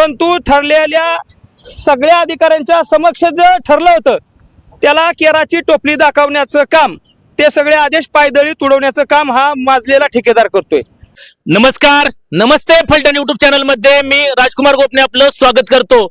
परंतु ठरलेल्या सगळ्या अधिकाऱ्यांच्या समक्ष जे ठरलं होतं त्याला केराची टोपली दाखवण्याचं काम ते सगळे आदेश पायदळी तुडवण्याचं काम हा माजलेला ठेकेदार करतोय. नमस्कार नमस्ते फलटण युट्यूब चॅनलमध्ये. मी राजकुमार गोपने आपलं स्वागत करतो.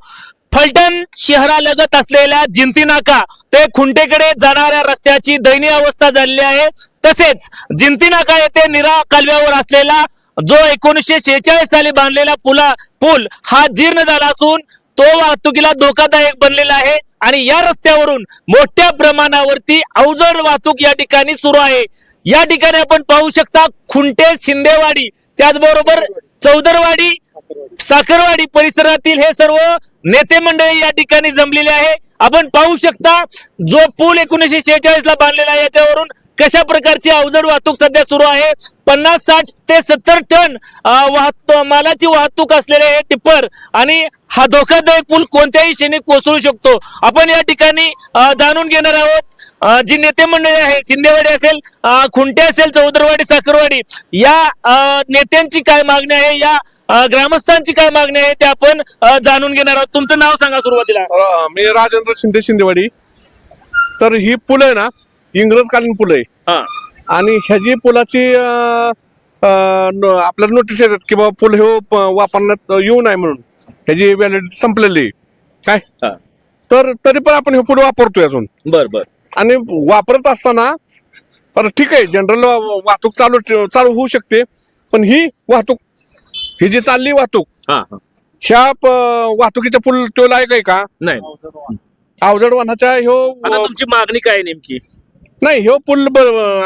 फलटण शहरालगत असलेल्या जिंती नाका ते खुंटेकडे जाणाऱ्या रस्त्याची दयनीय अवस्था झालेली आहे. तसेच जिंती नाका येथे निरा कालव्यावर असलेला जो एकोणीसशे शेहेचाळीस साली बांधलेला पुला पूल हा जीर्ण झाला असून तो वाहतुकीला धोकादायक बनलेला आहे आणि या रस्त्यावरून मोठ्या प्रमाणावरती अवजड वाहतूक या ठिकाणी सुरू आहे. या ठिकाणी आपण पाहू शकता खुंटे शिंदेवाडी त्याचबरोबर चौदरवाडी साखरवाडी परिसरातील हे सर्व नेते मंडळी या ठिकाणी जमलेले आहे. आपण पाहू शकता जो पूल एकोणीसशे शेहेचाळीस ला बांधलेला आहे याच्यावरून कशा प्रकारची अवजड वाहतूक सध्या सुरू आहे? पन्नास साठ ते सत्तर टन वाहतूक मालाची वाहतूक असलेले हे टिप्पर आणि हा धोकादायक पूल कोणत्याही क्षणी कोसळू शकतो. आपण या ठिकाणी जाणून घेणार आहोत जी नेते मंडळी आहे शिंदेवाडी असेल खुंटे असेल चौदरवाडी साखरवाडी या नेत्यांची काय मागणी आहे या ग्रामस्थांची काय मागणी आहे ते आपण जाणून घेणार आहोत. तुमचं नाव सांगा सुरुवातीला. अ, मी राजेंद्र शिंदे शिंदेवाडी. तर ही पुल आहे ना इंग्रजकालीन पुल आहे. हा. आणि ह्याची पुलाची अ, अ, न- आपल्याला नोटीस येतात की बाबा पूल हे प- वापरण्यात येऊ नये म्हणून. ह्याची व्हॅलिडिटी संपलेली आहे. काय? हा. तर तरी पण आपण हे पूल वापरतोय अजून. बर बर. आणि वापरत असताना तर ठीक आहे जनरल वाहतूक चालू ठेव- चालू होऊ शकते. पण ही वाहतूक ही जी चालली वाहतूक हा हा. ह्या प- वाहतुकीचा पूल तो लायक आहे का? नाही. अवजड वाहनाच्या ह्यो तुमची मागणी काय आहे नेमकी? नाही ह्यो पूल ब-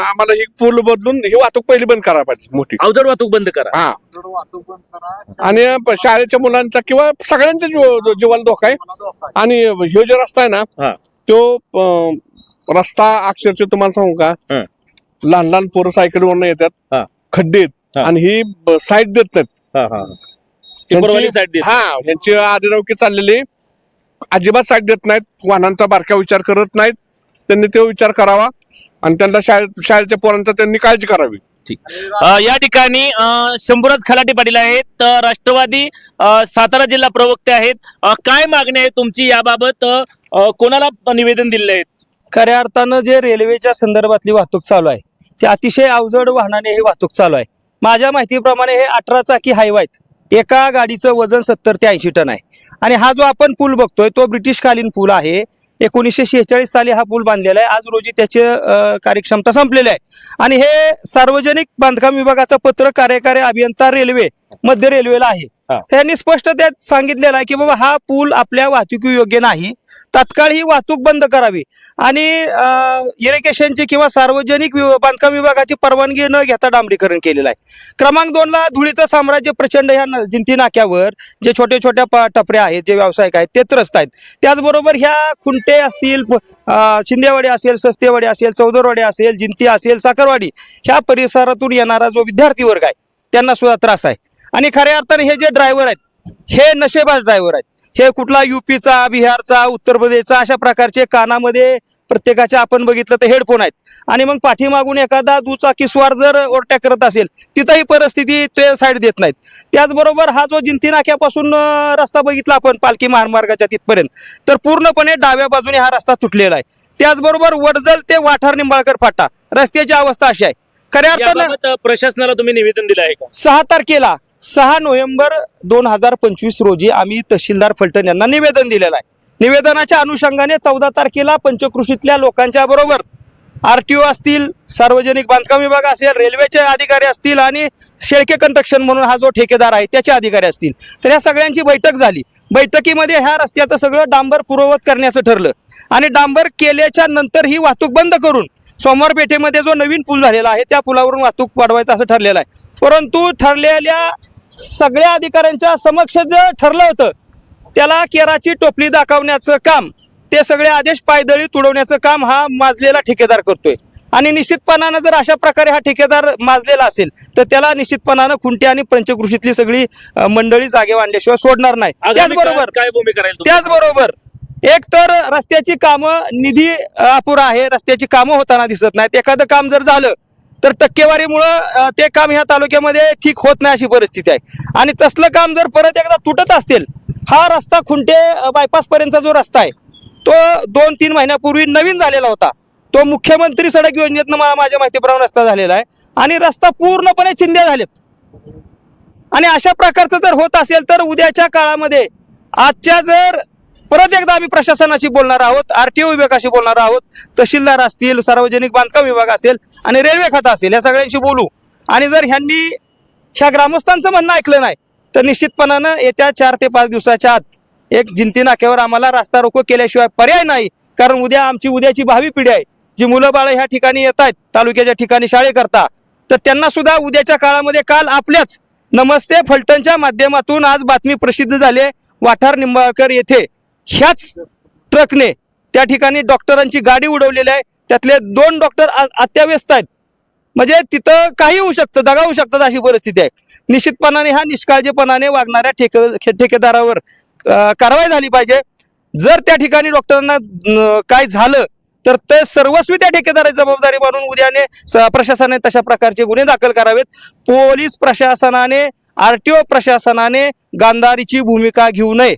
आम्हाला ही पूल बदलून ही वाहतूक पहिली बंद करायला पाहिजे मोठी. अवजड वाहतूक बंद करा. हा. आणि प- शाळेच्या मुलांचा किंवा सगळ्यांच्या जीव- जीवाला धोका आहे. आणि ह्यो जो रस्ता आहे ना तो अं, रस्ता अक्षरशः तुम्हाला सांगू का? हं. लहान लहान पोरं सायकलवरनं येतात. खड्डे आहेत हा. आणि ही साईड देत नाहीत. हा हा. देत. हा यांची आदिरावकी चाललेली अजिबात साईड देत नाहीत वाहनांचा बारका विचार करत नाहीत. त्यांनी तो विचार करावा आणि त्यांना शाळेत शाळेच्या पोरांचा त्यांनी काळजी करावी. ठीक. अ, या ठिकाणी अ, शंभूराज खलाटे पाटील आहेत. तर राष्ट्रवादी अ, सातारा जिल्हा प्रवक्ते आहेत. अ, काय मागणी आहे तुमची याबाबत? अ, अ, कोणाला निवेदन दिले आहेत खऱ्या अर्थानं जे रेल्वेच्या संदर्भातली वाहतूक चालू आहे ते अतिशय अवजड वाहनाने ही वाहतूक चालू आहे. माझ्या माहितीप्रमाणे हे अठरा चाकी हायवे आहेत. एका गाडीचं वजन सत्तर ते ऐंशी टन आहे. आणि हा जो आपण पूल बघतोय तो ब्रिटिशकालीन पूल आहे. एकोणीसशे शेहेचाळीस साली हा पूल बांधलेला आहे. आज रोजी त्याची कार्यक्षमता संपलेली आहे. आणि हे सार्वजनिक बांधकाम विभागाचं पत्र कार्यकारी अभियंता रेल्वे मध्य रेल्वेला आहे. त्यांनी स्पष्ट त्यात सांगितलेलं आहे की बाबा हा पूल आपल्या वाहतुकी योग्य नाही. तात्काळ ही वाहतूक बंद करावी. आणि इरिगेशनची किंवा सार्वजनिक बांधकाम विभागाची परवानगी न घेता डांबरीकरण केलेलं आहे. क्रमांक दोनला धुळीचं साम्राज्य प्रचंड ह्या जिंती नाक्यावर जे छोटे छोट्या टपऱ्या आहेत जे व्यावसायिक आहेत ते त्रस्त आहेत. त्याचबरोबर ह्या खुंटे असतील शिंदेवाडी असेल सस्तेवाडी असेल चौदरवाडी असेल जिंती असेल साखरवाडी ह्या परिसरातून येणारा जो विद्यार्थी वर्ग आहे त्यांना सुद्धा त्रास आहे. आणि खऱ्या अर्थाने हे जे ड्रायव्हर आहेत हे नशेबाज ड्रायव्हर आहेत. हे कुठला युपीचा बिहारचा उत्तर प्रदेशचा अशा प्रकारचे कानामध्ये प्रत्येकाच्या आपण बघितलं तर हेडफोन आहेत. आणि मग पाठीमागून एखादा दुचाकीस्वार जर ओरट्या करत असेल तिथंही परिस्थिती ते साईड देत नाहीत. त्याचबरोबर हा जो जिंती नाक्यापासून रस्ता बघितला आपण पालखी महामार्गाच्या तिथपर्यंत तर पूर्णपणे डाव्या बाजूने हा रस्ता तुटलेला आहे. त्याचबरोबर वडजल ते वाठार निंबाळकर फाटा रस्त्याची अवस्था अशी आहे. खऱ्या अर्थानं याबाबत अ, प्रशासनाला तुम्ही निवेदन दिलं आहे का? सहा तारखेला सहा नोव्हेंबर दोन हजार पंचवीस रोजी आम्ही तहसीलदार फलटण यांना निवेदन दिलेलं आहे. निवेदनाच्या अनुषंगाने चौदा तारखेला पंचकृषीतल्या लोकांच्या बरोबर आरटीओ असतील सार्वजनिक बांधकाम विभाग असेल रेल्वेचे अधिकारी असतील आणि शेळके कंस्ट्रक्शन म्हणून हा जो ठेकेदार आहे त्याचे अधिकारी असतील. तर ह्या सगळ्यांची बैठक झाली. बैठकीमध्ये ह्या रस्त्याचं सगळं डांबर पूर्ववत करण्याचं ठरलं. आणि डांबर केल्याच्यानंतर ही वाहतूक बंद करून सोमवार पेठेमध्ये जो नवीन पूल झालेला आहे त्या पुलावरून वाहतूक वाढवायचं असं ठरलेलं आहे. परंतु ठरलेल्या सगळ्या अधिकाऱ्यांच्या समक्ष जे ठरलं होतं त्याला केराची टोपली दाखवण्याचं काम ते सगळे आदेश पायदळी तुडवण्याचं काम हा माजलेला ठेकेदार करतोय. आणि निश्चितपणानं जर अशा प्रकारे हा ठेकेदार माजलेला असेल तर त्याला निश्चितपणानं खुंटी आणि पंचकृषीतली सगळी मंडळी जागे आणल्याशिवाय सोडणार नाही. त्याचबरोबर काय भूमिका राहील? त्याचबरोबर एक तर रस्त्याची कामं निधी अपुरा आहे रस्त्याची कामं होताना दिसत नाहीत. एखादं काम जर झालं तर टक्केवारीमुळं ते काम ह्या तालुक्यामध्ये ठीक होत नाही अशी परिस्थिती आहे. आणि तसलं काम जर परत एकदा तुटत असतील हा रस्ता खुंटे बायपास पर्यंतचा जो रस्ता आहे तो दोन तीन महिन्यापूर्वी नवीन झालेला होता. तो मुख्यमंत्री सडक योजनेतनं मला माझ्या माहितीप्रमाणे रस्ता झालेला आहे. आणि रस्ता पूर्णपणे चिंध्या झालेत. आणि अशा प्रकारचं जर होत असेल तर उद्याच्या काळामध्ये आजच्या जर परत एकदा आम्ही प्रशासनाशी बोलणार आहोत आरटीओ विभागाशी बोलणार आहोत तहसीलदार असतील सार्वजनिक बांधकाम विभाग असेल आणि रेल्वे खातं असेल या सगळ्यांशी बोलू. आणि जर ह्यांनी ह्या ग्रामस्थांचं म्हणणं ऐकलं नाही तर निश्चितपणानं येत्या चार ते पाच दिवसाच्या आत एक जिंती नाक्यावर आम्हाला रास्ता रोको केल्याशिवाय पर्याय नाही. कारण उद्या आमची उद्याची भावी पिढी आहे. जी मुलं बाळं ह्या ठिकाणी येत आहेत तालुक्याच्या ठिकाणी शाळे करता तर त्यांना सुद्धा उद्याच्या काळामध्ये काल आपल्याच नमस्ते फलटणच्या माध्यमातून आज बातमी प्रसिद्ध झाली वाठार निंबाळकर येथे ह्याच ट्रकने त्या ठिकाणी डॉक्टरांची गाडी उडवलेली आहे. त्यातले दोन डॉक्टर अत्याव्यस्त आहेत. म्हणजे तिथं काही होऊ शकतं दगा होऊ शकतात अशी परिस्थिती आहे. निश्चितपणाने हा निष्काळजीपणाने वागणाऱ्या ठेके ठेकेदारावर कारवाई झाली पाहिजे. जर त्या ठिकाणी डॉक्टरांना काय झालं तर ते सर्वस्वी त्या ठेकेदाराची जबाबदारी म्हणून उद्याने प्रशासनाने तशा प्रकारचे गुन्हे दाखल करावेत. पोलीस प्रशासनाने आरटीओ प्रशासनाने गांधारीची भूमिका घेऊ नये.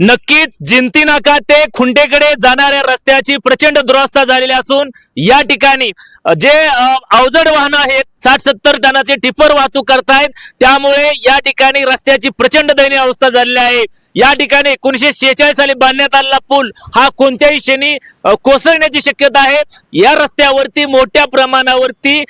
नक्कीच जिंती नाका. ते खुंटेकडे जाणाऱ्या रस्त्याची प्रचंड दुरावस्था झालेली असून या ठिकाणी जे अवजड वाहनं आहेत साठ सत्तर टनाचे टिपर वाहतूक करतायत त्यामुळे या ठिकाणी रस्त्याची प्रचंड दयनीय अवस्था झालेली आहे. या ठिकाणी एकोणीशे शेहेचाळीस साली बांधण्यात आलेला पूल हा कोणत्याही क्षणी कोसळण्याची शक्यता आहे. या रस्त्यावरती मोठ्या प्रमाणावरती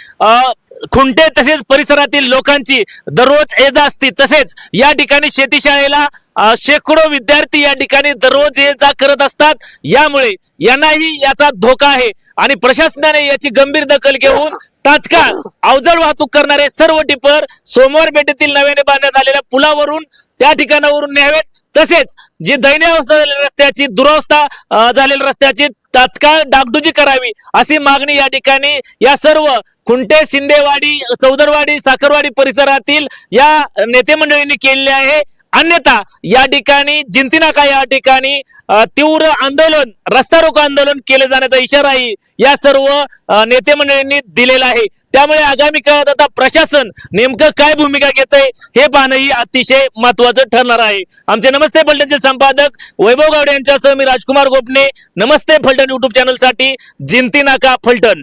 खुंटे तसेच परिसरातील लोकांची दररोज ये जा असते. तसेच या ठिकाणी शेतीशाळेला शाळेला शेकडो विद्यार्थी या ठिकाणी दररोज ये जा करत असतात. यामुळे यांनाही याचा धोका आहे. आणि प्रशासनाने याची गंभीर दखल घेऊन तात्काळ अवजड वाहतूक करणारे सर्व टिपर सोमवार पेठेतील नव्याने बांधण्यात आलेल्या पुलावरून त्या ठिकाणावरून न्यावेत. तसेच जी दयनीय अवस्था झालेल्या रस्त्याची दुरावस्था झालेल्या रस्त्याची तात्काळ डागडुजी करावी अशी मागणी या ठिकाणी या सर्व खुंटे शिंदेवाडी चौदरवाडी साखरवाडी परिसरातील या नेते मंडळींनी केलेली आहे. अन्यथा या ठिकाणी जिंतीनाका या ठिकाणी तीव्र आंदोलन रस्ता रोको आंदोलन केले जाण्याचा इशाराही या सर्व नेते मंडळींनी दिलेला आहे. त्यामुळे आगामी काळात आता प्रशासन नेमकं काय भूमिका घेत आहे हे पाहणंही अतिशय महत्वाचं ठरणार आहे. आमचे नमस्ते फलटणचे संपादक वैभव गावडे यांच्यासह मी राजकुमार गोपने. नमस्ते फलटण युट्यूब चॅनलसाठी जिंती नाका फलटण.